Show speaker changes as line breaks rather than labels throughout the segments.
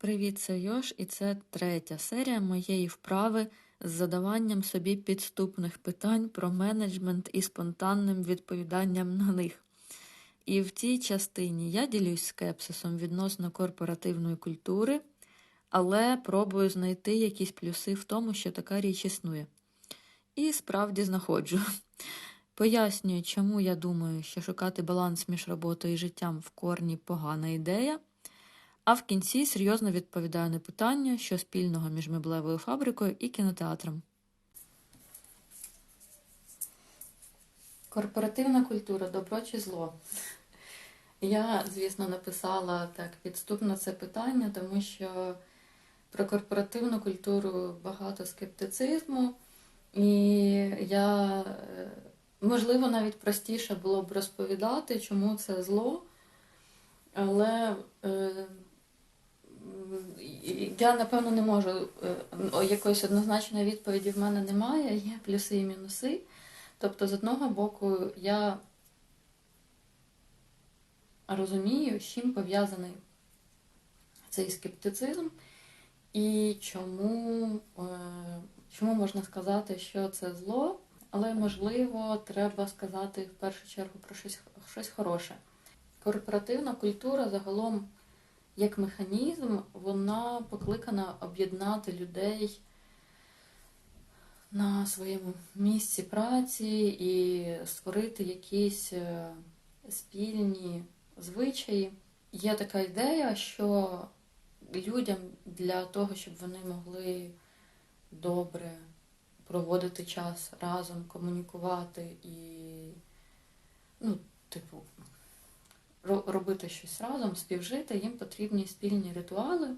Привіт, це Йош, і це третя серія моєї вправи з задаванням собі підступних питань про менеджмент і спонтанним відповіданням на них. І в цій частині я ділюсь скепсисом відносно корпоративної культури, але пробую знайти якісь плюси в тому, що така річ існує. І справді знаходжу. Пояснюю, чому я думаю, що шукати баланс між роботою і життям в корні погана ідея. А в кінці серйозно відповідаю на питання, що спільного між меблевою фабрикою і кінотеатром. Корпоративна культура добро чи зло? Я, звісно, написала так підступно це питання, тому що про корпоративну культуру багато скептицизму, і я, е, можливо, навіть простіше було б розповідати, чому це зло. Але е, я, напевно, не можу, е, якоїсь однозначної відповіді в мене немає, є плюси і мінуси. Тобто, з одного боку, я розумію, з чим пов'язаний цей скептицизм, і чому, е, чому можна сказати, що це зло, але, можливо, треба сказати в першу чергу про щось, щось хороше. Корпоративна культура загалом як механізм, вона покликана об'єднати людей на своєму місці праці і створити якісь е, спільні звичаї. Є така ідея, що людям для того, щоб вони могли добре проводити час разом, комунікувати і, ну, типу, робити щось разом, співжити, їм потрібні спільні ритуали.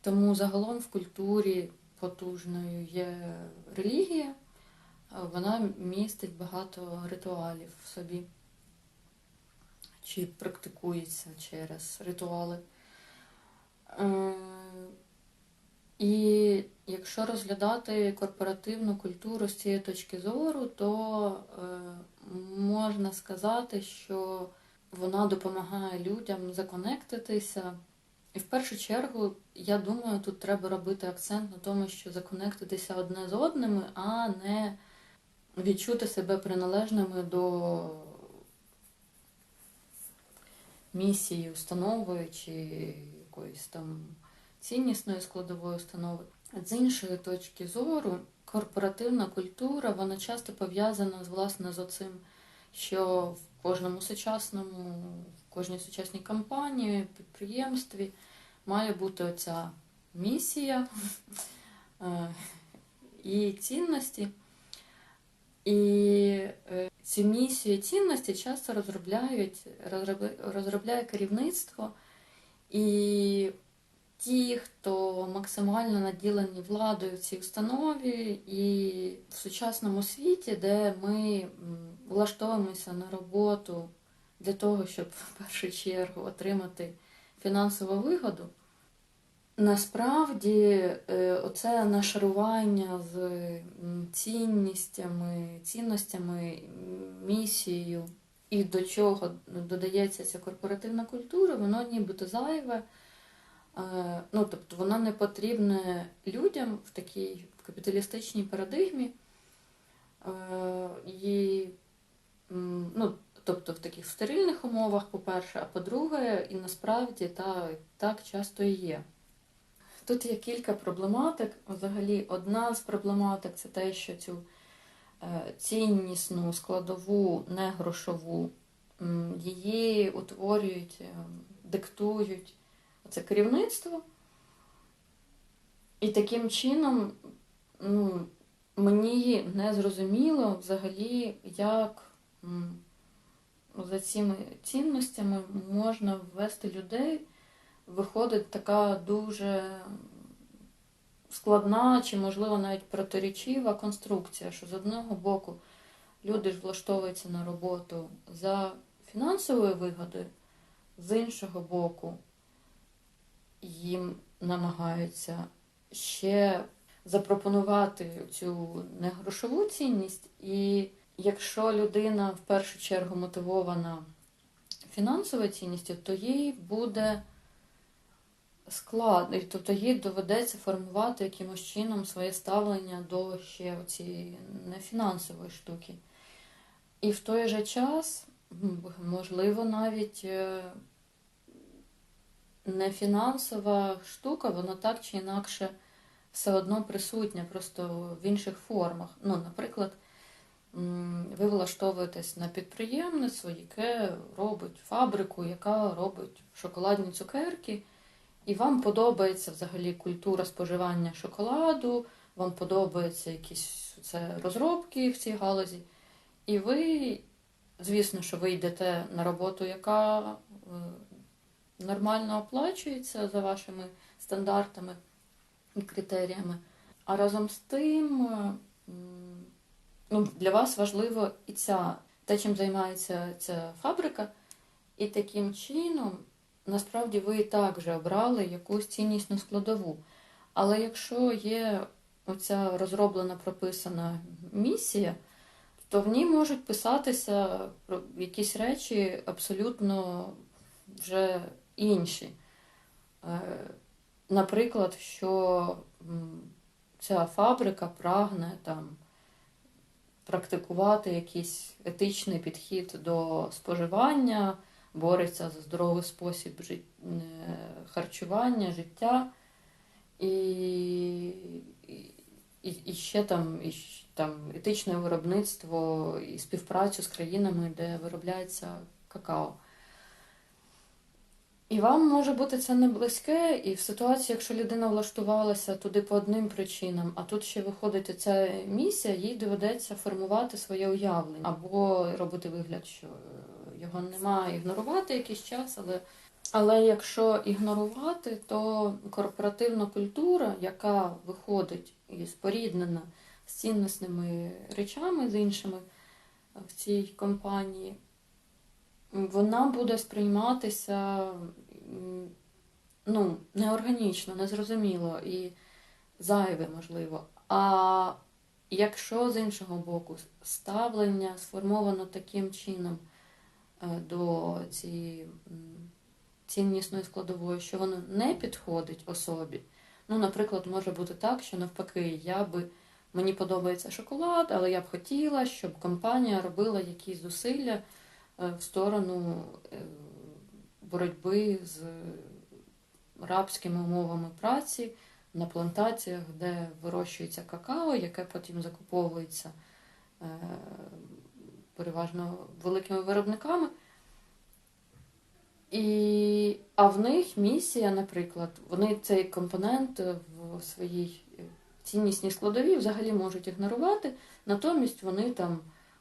Тому загалом в культурі потужною є релігія, вона містить багато ритуалів в собі, чи практикується через ритуали. Е, і якщо розглядати корпоративну культуру з цієї точки зору, то е, можна сказати, що вона допомагає людям законектитися. І в першу чергу, я думаю, тут треба робити акцент на тому, що законектитися одне з одними, а не відчути себе приналежними до місії установи чи якоїсь там ціннісної складової установи. З іншої точки зору, корпоративна культура вона часто пов'язана власне з оцим, що в кожному сучасному, в кожній сучасній компанії, підприємстві має бути оця місія е, і цінності. І е, ці місії цінності часто розробляють, розробляє керівництво. І ті, хто максимально наділені владою в цій установі, і в сучасному світі, де ми влаштовуємося на роботу для того, щоб в першу чергу отримати фінансову вигоду. Насправді, е, оце нашарування з цінностями, цінностями, місією і до чого додається ця корпоративна культура, воно нібито зайве. Е, ну, тобто воно не потрібне людям в такій капіталістичній парадигмі. Е, і, ну, Тобто в таких стерильних умовах, по-перше, а по-друге, і насправді так, так часто і є. Тут є кілька проблематик. Взагалі, одна з проблематик це те, що цю е, ціннісну складову, негрошову, її утворюють, диктують це керівництво. І таким чином ну, мені не зрозуміло взагалі, як за цими цінностями можна ввести людей. Виходить така дуже складна чи, можливо, навіть протирічива конструкція, що з одного боку люди ж влаштовуються на роботу за фінансовою вигодою, з іншого боку, їм намагаються ще запропонувати цю негрошову цінність. І якщо людина в першу чергу мотивована фінансовою цінністю, то їй буде складно, тобто їй доведеться формувати якимось чином своє ставлення до ще цієї нефінансової штуки. І в той же час, можливо, навіть е, нефінансова штука, вона так чи інакше все одно присутня, просто в інших формах. Ну, наприклад, ви влаштовуєтесь на підприємництво, яке робить фабрику, яка робить шоколадні цукерки, і вам подобається взагалі культура споживання шоколаду, вам подобаються якісь це розробки в цій галузі. І ви, звісно, що ви йдете на роботу, яка е, нормально оплачується за вашими стандартами і критеріями. А разом з тим, е, ну, для вас важливо і ця, те, чим займається ця фабрика, і таким чином, насправді, ви і так вже обрали якусь ціннісну складову. Але якщо є оця розроблена, прописана місія, то в ній можуть писатися якісь речі абсолютно вже інші. Е, Наприклад, що ця фабрика прагне там практикувати якийсь етичний підхід до споживання, бореться за здоровий спосіб жит... е, харчування, життя. І, і, і ще там, і там етичне виробництво і співпрацю з країнами, де виробляється какао. І вам може бути це не близьке, і в ситуації, якщо людина влаштувалася туди по одним причинам, а тут ще виходить ця місія, їй доведеться формувати своє уявлення або робити вигляд, що е, його немає, ігнорувати якийсь час, але. Але якщо ігнорувати, то корпоративна культура, яка виходить і споріднена з ціннісними речами з іншими в цій компанії, вона буде сприйматися ну, неорганічно, незрозуміло і зайве, можливо. А якщо з іншого боку ставлення сформовано таким чином е, до цієї ціннісної складової, що воно не підходить особі. Ну, наприклад, може бути так, що навпаки, я би мені подобається шоколад, але я б хотіла, щоб компанія робила якісь зусилля в сторону е, боротьби з рабськими умовами праці на плантаціях, де вирощується какао, яке потім закуповується е, переважно великими виробниками. І, а в них місія, наприклад, вони цей компонент в своїй ціннісній складовій взагалі можуть ігнорувати, натомість вони там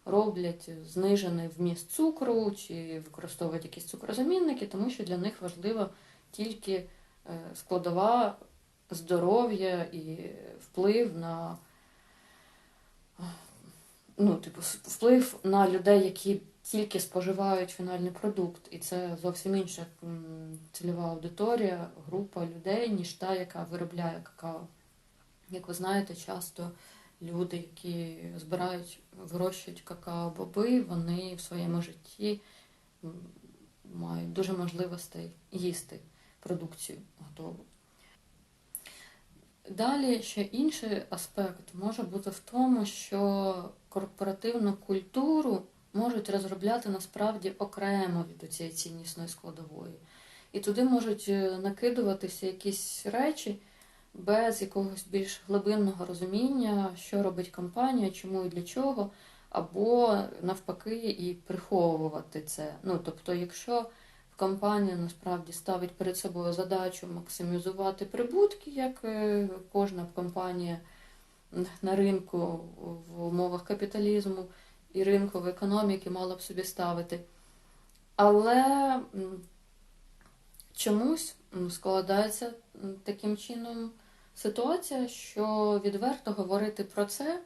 роблять знижений вміст цукру чи використовують якісь цукрозамінники, тому що для них важлива тільки е, складова здоров'я і вплив на ну, типу, вплив на людей, які тільки споживають фінальний продукт, і це зовсім інша цільова аудиторія, група людей, ніж та, яка виробляє какао. Як ви знаєте, часто люди, які збирають, вирощують какао-боби, вони в своєму житті мають дуже можливостей їсти продукцію готову. Далі ще інший аспект може бути в тому, що корпоративну культуру можуть розробляти насправді окремо від цієї ціннісної складової. І туди можуть е, накидуватися якісь речі без якогось більш глибинного розуміння, що робить компанія, чому і для чого, або навпаки, і приховувати це. Ну, тобто, якщо компанія насправді ставить перед собою задачу максимізувати прибутки, як е, кожна компанія на ринку в умовах капіталізму і ринкової економіки мала б собі ставити. Але чомусь складається таким чином ситуація, що відверто говорити про це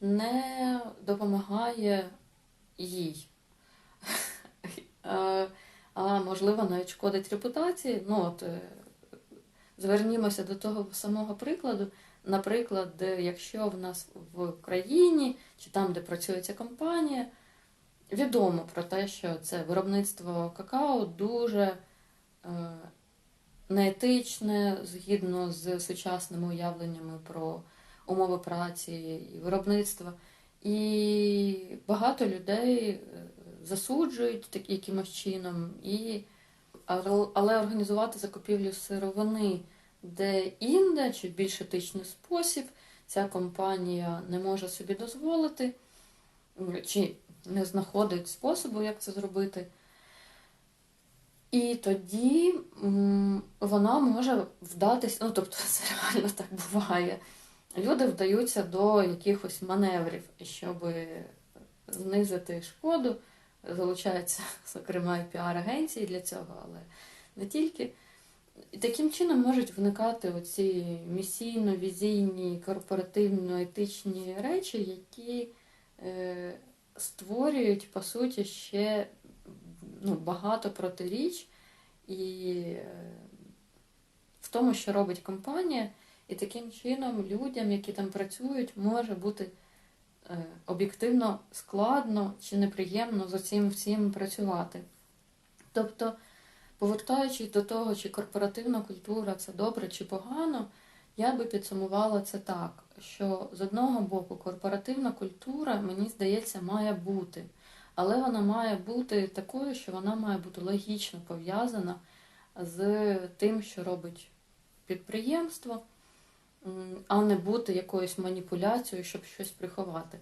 не допомагає їй. А можливо, навіть шкодить репутації. Ну, от, е, звернімося до того самого прикладу. Наприклад, якщо в нас в країні чи там, де працює ця компанія, відомо про те, що це виробництво какао дуже неетичне згідно з сучасними уявленнями про умови праці і виробництва. І багато людей е, засуджують якимось чином, і, але організувати закупівлю сировини де-інде чи в більш етичний спосіб ця компанія не може собі дозволити, чи не знаходить способу, як це зробити. І тоді вона може вдатись, ну тобто це реально так буває. Люди вдаються до якихось маневрів, щоб знизити шкоду. Залучаються, зокрема, і піар-агенції для цього, але не тільки. І таким чином можуть виникати оці місійно-візійні, корпоративно-етичні речі, які е, створюють, по суті, ще ну, багато протиріч. І е, в тому, що робить компанія, і таким чином людям, які там працюють, може бути е, об'єктивно складно чи неприємно за цим всім працювати. Тобто, повертаючись до того, чи корпоративна культура це добре чи погано, я би підсумувала це так, що з одного боку корпоративна культура, мені здається, має бути, але вона має бути такою, що вона має бути логічно пов'язана з тим, що робить підприємство, а не бути якоюсь маніпуляцією, щоб щось приховати.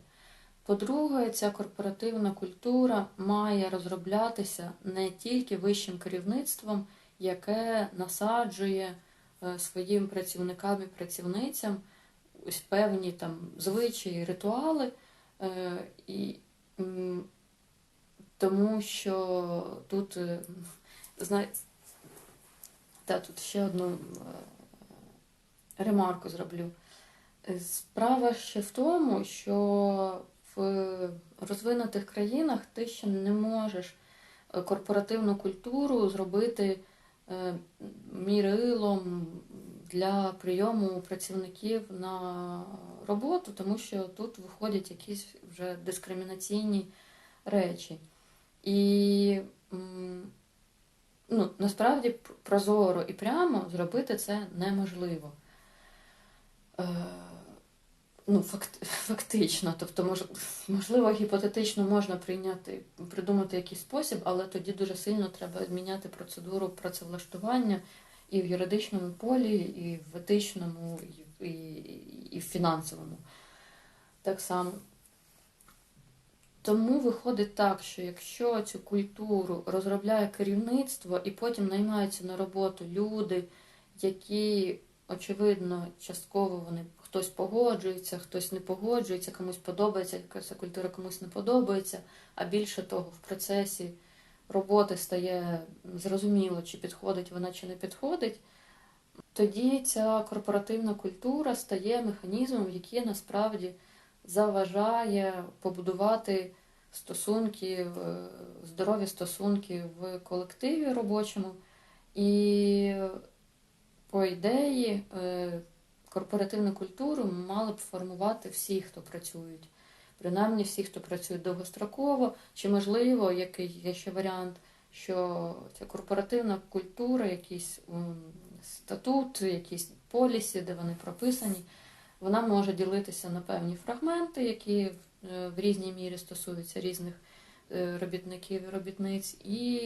По-друге, ця корпоративна культура має розроблятися не тільки вищим керівництвом, яке насаджує е, своїм працівникам і працівницям ось певні там звичаї, ритуали, е, і, тому що тут, е, знаєте, та тут ще одну е, ремарку зроблю. Справа ще в тому, що в розвинутих країнах ти ще не можеш корпоративну культуру зробити е, мірилом для прийому працівників на роботу, тому що тут виходять якісь вже дискримінаційні речі. І ну, насправді прозоро і прямо зробити це неможливо. Е, ну, факт, фактично, тобто, мож, можливо, гіпотетично можна прийняти, придумати якийсь спосіб, але тоді дуже сильно треба зміняти процедуру працевлаштування і в юридичному полі, і в етичному, і, і, і в фінансовому. Так само. Тому виходить так, що якщо цю культуру розробляє керівництво і потім наймаються на роботу люди, які, очевидно, частково вони хтось погоджується, хтось не погоджується, комусь подобається якась культура, комусь не подобається, а більше того, в процесі роботи стає зрозуміло, чи підходить вона, чи не підходить, тоді ця корпоративна культура стає механізмом, який насправді заважає побудувати стосунки, е, здорові стосунки в колективі робочому. І, по ідеї, е, корпоративну культуру мали б формувати всі, хто працюють. Принаймні всі, хто працює довгостроково, чи можливо, який є ще варіант, що ця корпоративна культура, якийсь статут, якісь полісі, де вони прописані, вона може ділитися на певні фрагменти, які е, в різній мірі стосуються різних е, робітників і робітниць, і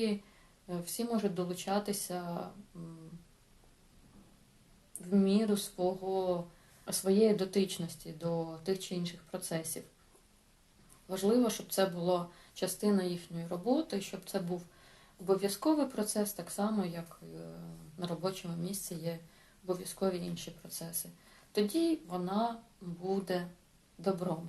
е, всі можуть долучатися в міру свого, своєї дотичності до тих чи інших процесів. Важливо, щоб це була частина їхньої роботи, щоб це був обов'язковий процес, так само, як на робочому місці є обов'язкові інші процеси. Тоді вона буде добром.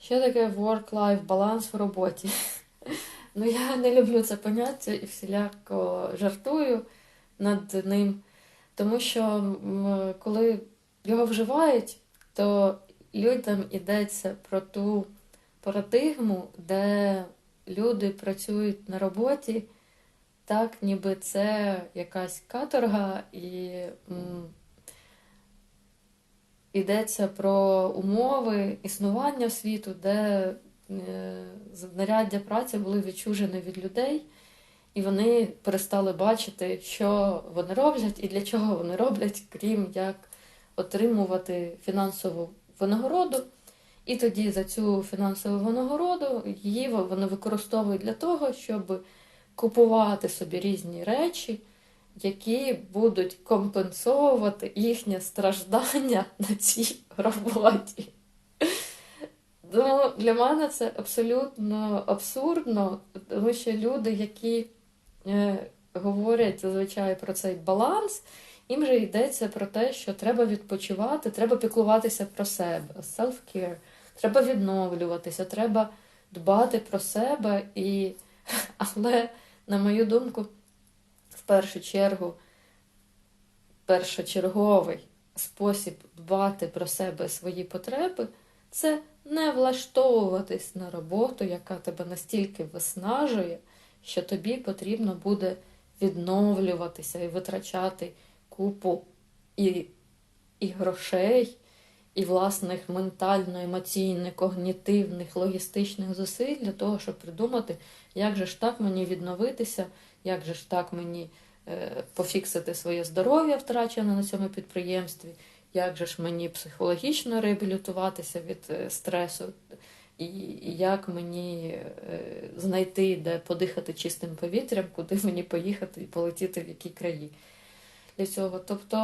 Що таке work-life баланс в роботі? Ну, я не люблю це поняття і всіляко жартую над ним, тому що коли його вживають, то людям йдеться про ту парадигму, де люди працюють на роботі, так, ніби це якась каторга, і м, йдеться про умови існування світу, де е, знаряддя праці були відчужені від людей, і вони перестали бачити, що вони роблять і для чого вони роблять, крім як отримувати фінансову винагороду. І тоді за цю фінансову винагороду її вони використовують для того, щоб купувати собі різні речі, які будуть компенсовувати їхнє страждання на цій роботі. Ну, для мене це абсолютно абсурдно, тому що люди, які е, говорять зазвичай про цей баланс, їм же йдеться про те, що треба відпочивати, треба піклуватися про себе, self-care, треба відновлюватися, треба дбати про себе. І... Але, на мою думку, в першу чергу, першочерговий спосіб дбати про себе свої потреби це не влаштовуватись на роботу, яка тебе настільки виснажує, що тобі потрібно буде відновлюватися і витрачати купу і, і грошей, і власних ментально-емоційних, когнітивних, логістичних зусиль для того, щоб придумати, як же ж так мені відновитися, як же ж так мені е, пофіксити своє здоров'я, втрачене на цьому підприємстві, як же ж мені психологічно реабілітуватися від е, стресу, і як мені е, знайти, де подихати чистим повітрям, куди мені поїхати і полетіти в які краї. Для цього. Тобто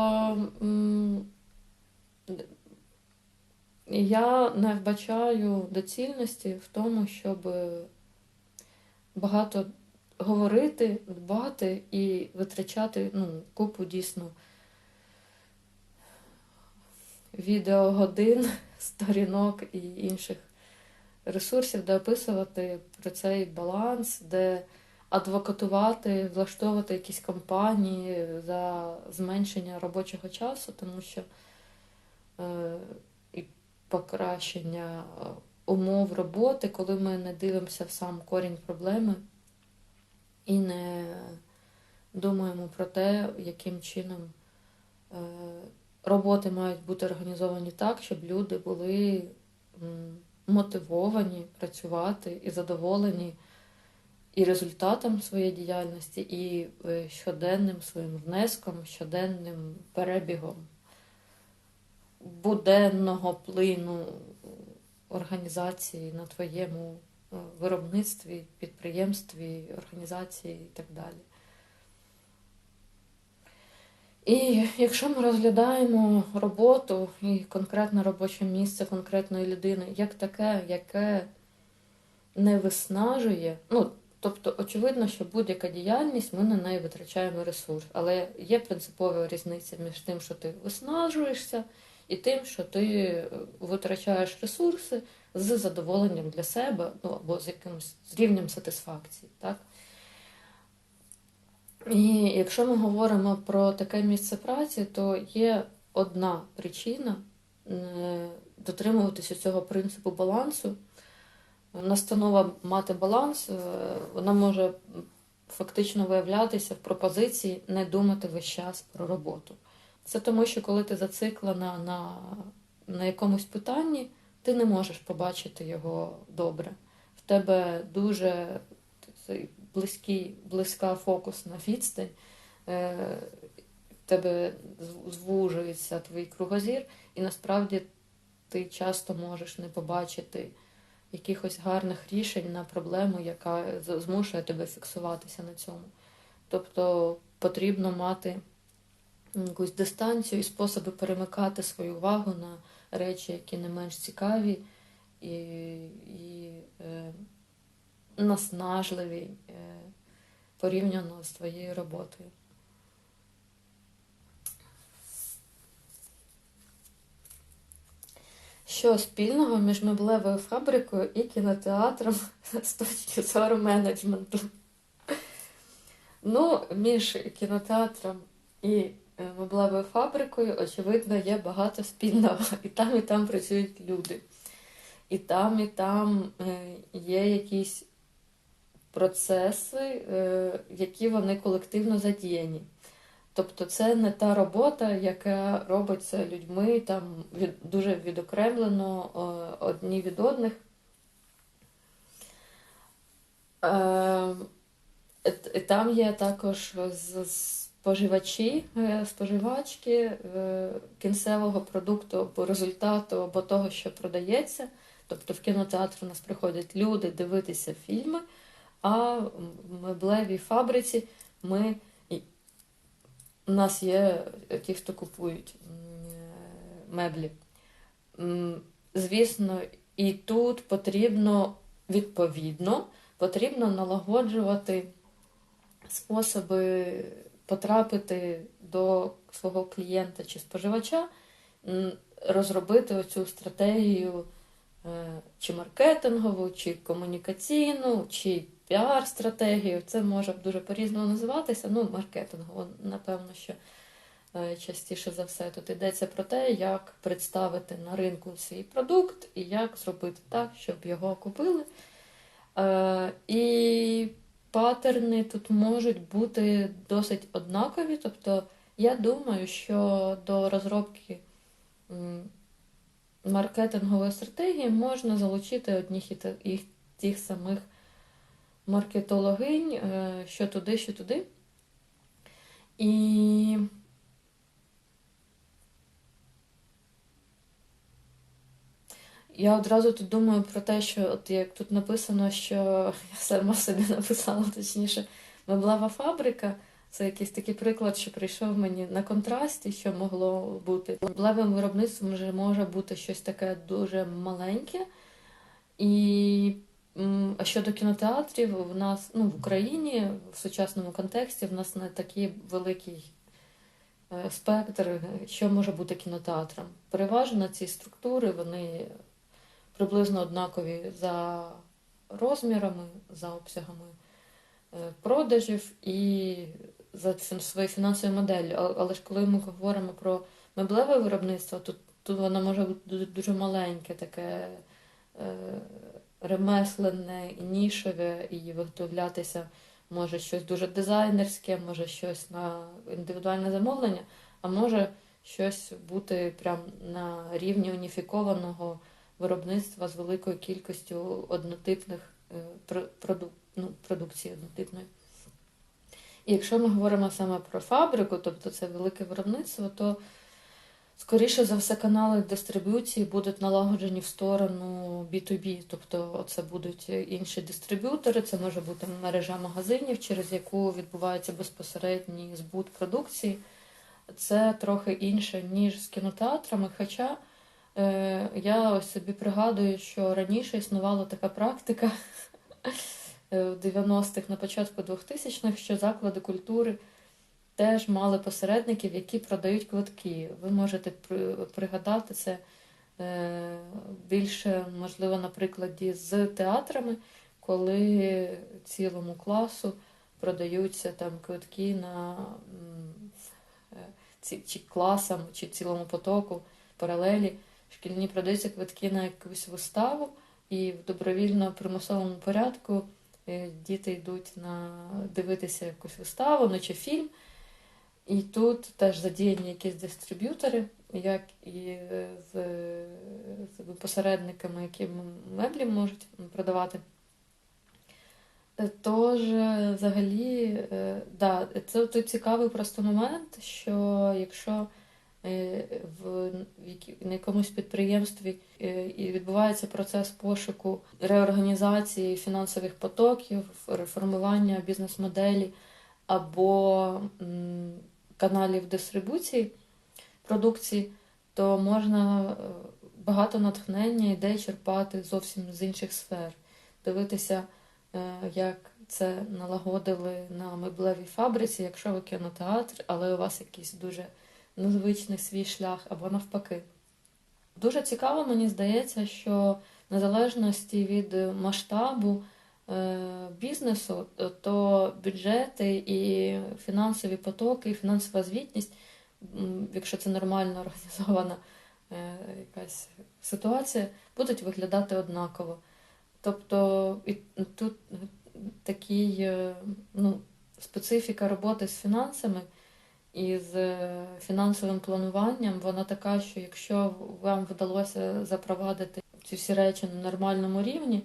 я не вбачаю доцільності в тому, щоб багато говорити, дбати і витрачати ну, купу дійсно відеогодин, сторінок і інших ресурсів, де описувати про цей баланс, де адвокатувати, влаштовувати якісь кампанії за зменшення робочого часу, тому що е, покращення умов роботи, коли ми не дивимося в сам корінь проблеми і не думаємо про те, яким чином. Е, роботи мають бути організовані так, щоб люди були мотивовані працювати і задоволені і результатом своєї діяльності, і е, щоденним своїм внеском, щоденним перебігом буденного плину організації на твоєму е, виробництві, підприємстві, організації і так далі. І якщо ми розглядаємо роботу і конкретне робоче місце конкретної людини як таке, яке не виснажує, ну, тобто, очевидно, що будь-яка діяльність ми на неї витрачаємо ресурс, але є принципова різниця між тим, що ти виснажуєшся, і тим, що ти витрачаєш ресурси з задоволенням для себе, ну або з якимось з рівнем сатисфакції. так? І якщо ми говоримо про таке місце праці, то є одна причина е, дотримуватися цього принципу балансу. Настанова мати баланс, е, вона може фактично виявлятися в пропозиції не думати весь час про роботу. Це тому, що коли ти зациклена на, на якомусь питанні, ти не можеш побачити його добре. В тебе дуже близький, близька фокусна відстань, е, в тебе звужується твій кругозір, і насправді ти часто можеш не побачити якихось гарних рішень на проблему, яка змушує тебе фіксуватися на цьому. Тобто потрібно мати якусь дистанцію і способи перемикати свою увагу на речі, які не менш цікаві і і е, наснажливі е, порівняно з твоєю роботою. Що спільного між меблевою фабрикою і кінотеатром з точки зору менеджменту? Ну, між кінотеатром і меблевою фабрикою, очевидно, є багато спільного. І там, і там працюють люди. І там, і там е, є якісь процеси, які вони колективно задіяні. Тобто це не та робота, яка робиться людьми там від, дуже відокремлено одні від одних. Е, Е, Там є також з- споживачі, е, споживачки е, кінцевого продукту або результату, або того, що продається. Тобто в кінотеатр у нас приходять люди дивитися фільми, а в меблевій фабриці ми, у нас є ті, хто купують е, меблі. Звісно, і тут потрібно відповідно потрібно налагоджувати способи потрапити до свого клієнта чи споживача, розробити оцю стратегію е, чи маркетингову, чи комунікаційну, чи піар-стратегію. Це може дуже по-різному називатися. Ну, маркетингову, напевно, що е, частіше за все тут йдеться про те, як представити на ринку свій продукт і як зробити так, щоб його купили. Е, І патерни тут можуть бути досить однакові. Тобто, я думаю, що до розробки маркетингової стратегії можна залучити одних і тих самих маркетологинь, е, що туди, що туди. І Я одразу тут думаю про те, що от як тут написано, що я сама собі написала, точніше, меблева фабрика. Це якийсь такий приклад, що прийшов мені на контрасті, що могло бути. Меблевим виробництвом вже може бути щось таке дуже маленьке. І а щодо кінотеатрів, в нас ну, в Україні в сучасному контексті в нас не такий великий е, спектр, що може бути кінотеатром. Переважно ці структури вони приблизно однакові за розмірами, за обсягами е, продажів і за своєю фінансовою моделлю. Але ж коли ми говоримо про меблеве виробництво, то тут воно може бути дуже маленьке, таке е, ремесленне, і нішеве, і виготовлятися може щось дуже дизайнерське, може щось на індивідуальне замовлення, а може щось бути прям на рівні уніфікованого виробництва з великою кількістю однотипних е, ну, продукції однотипної. І якщо ми говоримо саме про фабрику, тобто це велике виробництво, то скоріше за все канали дистриб'юції будуть налагоджені в сторону B2B, тобто це будуть інші дистриб'ютори, це може бути мережа магазинів, через яку відбувається безпосередній збут продукції. Це трохи інше, ніж з кінотеатрами. Хоча я ось собі пригадую, що раніше існувала така практика е, в 90-х, на початку 2000-х, що заклади культури теж мали посередників, які продають квитки. Ви можете пригадати це е, більше, можливо, на прикладі з театрами, коли цілому класу продаються там квитки на е, чи класам, чи цілому потоку, паралелі. Шкільні продаються квитки на якусь виставу, і в добровільно примусовому порядку е, діти йдуть на дивитися якусь виставу, ну чи фільм. І тут теж задіяні якісь дистриб'ютори, як і е, з, з посередниками, які меблі можуть продавати. Е, Тож, взагалі, да, це цікавий просто момент, що якщо в, в якомусь підприємстві е, і відбувається процес пошуку реорганізації фінансових потоків, реформування бізнес-моделі або каналів дистрибуції продукції, то можна е, багато натхнення, ідей черпати зовсім з інших сфер, дивитися, е, як це налагодили на меблевій фабриці, якщо ви кінотеатр, але у вас якийсь дуже незвичний свій шлях, або навпаки. Дуже цікаво, мені здається, що в незалежності від масштабу е, бізнесу, то бюджети і фінансові потоки, і фінансова звітність, якщо це нормально організована е, якась ситуація, будуть виглядати однаково. Тобто і тут такий, е, ну, специфіка роботи з фінансами і з е, фінансовим плануванням, вона така, що якщо вам вдалося запровадити ці всі речі на нормальному рівні,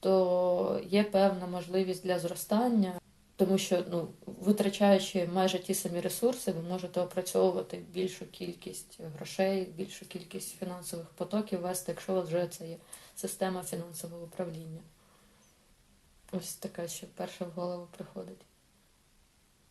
то є певна можливість для зростання. Тому що ну, витрачаючи майже ті самі ресурси, ви можете опрацьовувати більшу кількість грошей, більшу кількість фінансових потоків вести, якщо вже це є система фінансового управління. Ось така, що перша в голову приходить.